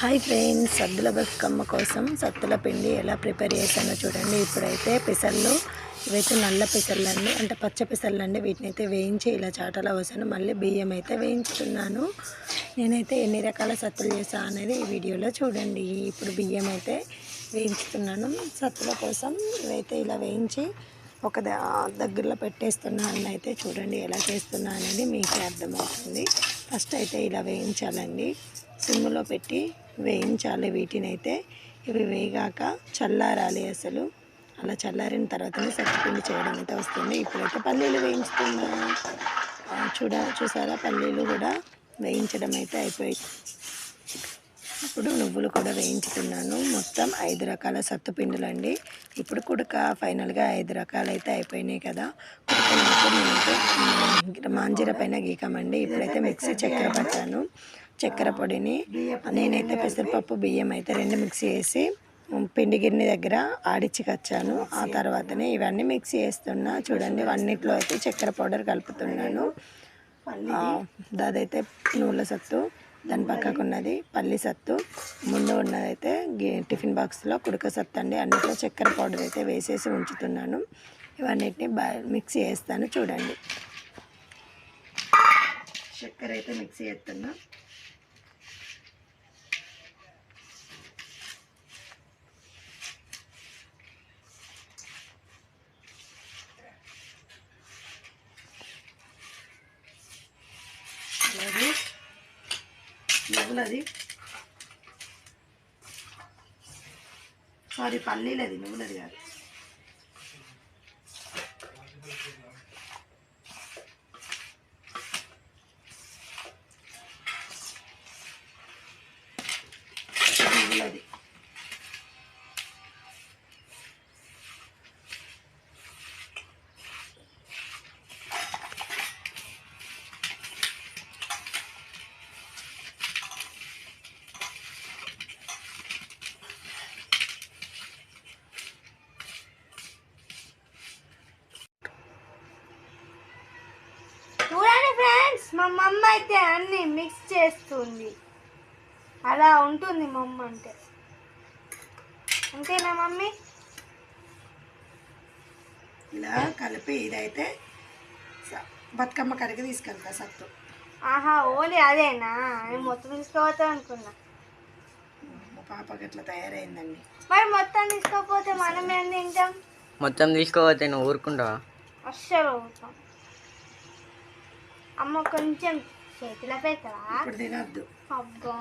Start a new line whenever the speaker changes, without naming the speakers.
Hi friends సద్దుల బతుకమ్మ కోసం సత్తుల పిండి ఎలా ప్రిపేర్ చేశానో చూడండి. ఇప్పుడైతే పెసర్లు ఇవైతే నల్ల పెసర్లండి అంటే పచ్చ పెసర్లండి. వీటిని అయితే వేయించి ఇలా చాటలో వసాను మళ్ళీ బియ్యం అయితే వేయించుతున్నాను. నేనైతే ఎన్ని రకాల సత్తులు చేసా అనేది ఈ వీడియోలో చూడండి. ఇప్పుడు బియ్యం అయితే వేయించుతున్నాను. సత్తుల కోసం ఇవైతే ఇలా వేయించి ఒక దగ్గరలో పెట్టేస్తున్నాను అయితే చూడండి ఎలా చేస్తున్నా అనేది మీకే అర్థమవుతుంది. ఫస్ట్ అయితే ఇలా వేయించాలండి. సిమ్లో పెట్టి వేయించాలి వీటిని అయితే ఇవి వేగాక చల్లారాలి అసలు. అలా చల్లారిన తర్వాతనే సచ్చిపిండి చేయడం అయితే వస్తుంది. ఇప్పుడైతే పల్లీలు వేయించుకున్నాను చూడ చూసారా? పల్లీలు కూడా వేయించడం అయితే అయిపోయింది ఇప్పుడు నువ్వులు కూడా వేయించుతున్నాను మొత్తం ఐదు రకాల సత్తుపిండులు అండి ఇప్పుడు కుడక ఫైనల్గా ఐదు రకాలు అయితే అయిపోయినాయి కదా. మాంజీర పైన గీకామండి. ఇప్పుడైతే మిక్సీ చక్కెర పట్టాను. చక్కెర పొడిని నేనైతే పెసరపప్పు బియ్యం అయితే రెండు మిక్సీ వేసి పిండి గిన్నె దగ్గర ఆడిచ్చికొచ్చాను ఆ తర్వాతనే ఇవన్నీ మిక్సీ వేస్తున్నా. చూడండి అన్నిట్లో అయితే చక్కెర పౌడర్ కలుపుతున్నాను. దాదైతే అదైతే నూనె సత్తు. దాని పక్కకు ఉన్నది పల్లి సత్తు. ముందు ఉన్నదైతే టిఫిన్ బాక్స్లో కుడక సత్తు అండి అన్నిట్లో చక్కెర పౌడర్ అయితే వేసేసి ఉంచుతున్నాను. ఇవన్నిటిని బా మిక్సీ వేస్తాను చూడండి. చక్కెర అయితే మిక్సీ వేస్తున్నా నువ్వులది. సారీ పల్లీలది నువ్వులది కాదు. నువ్వులది.
మా మమ్మ అయితే అన్ని మిక్స్ చేస్తుంది. అలా ఉంటుంది మా అమ్మ అంటే. అంతేనా మమ్మీ?
ఇలా కలిపి ఇదైతే బతుకమ్మ కడిగి తీసుకెళ్తా సత్తు.
ఆహా ఓలీ అదేనా? నేను మొత్తం తీసుకోవద్దాం అనుకున్నా.
మా పాప గట్ల తయారైందండి.
మరి మొత్తం తీసుకోకపోతే మనం ఏం తింటాం?
మొత్తం తీసుకోవద్దు నువ్వు ఊరుకుంటావా?
అస్సలు అవుతాం అమ్మ కొంచెం చేతిలో పెట్టవా
ఇప్పుడు తినద్దు
అబ్బా.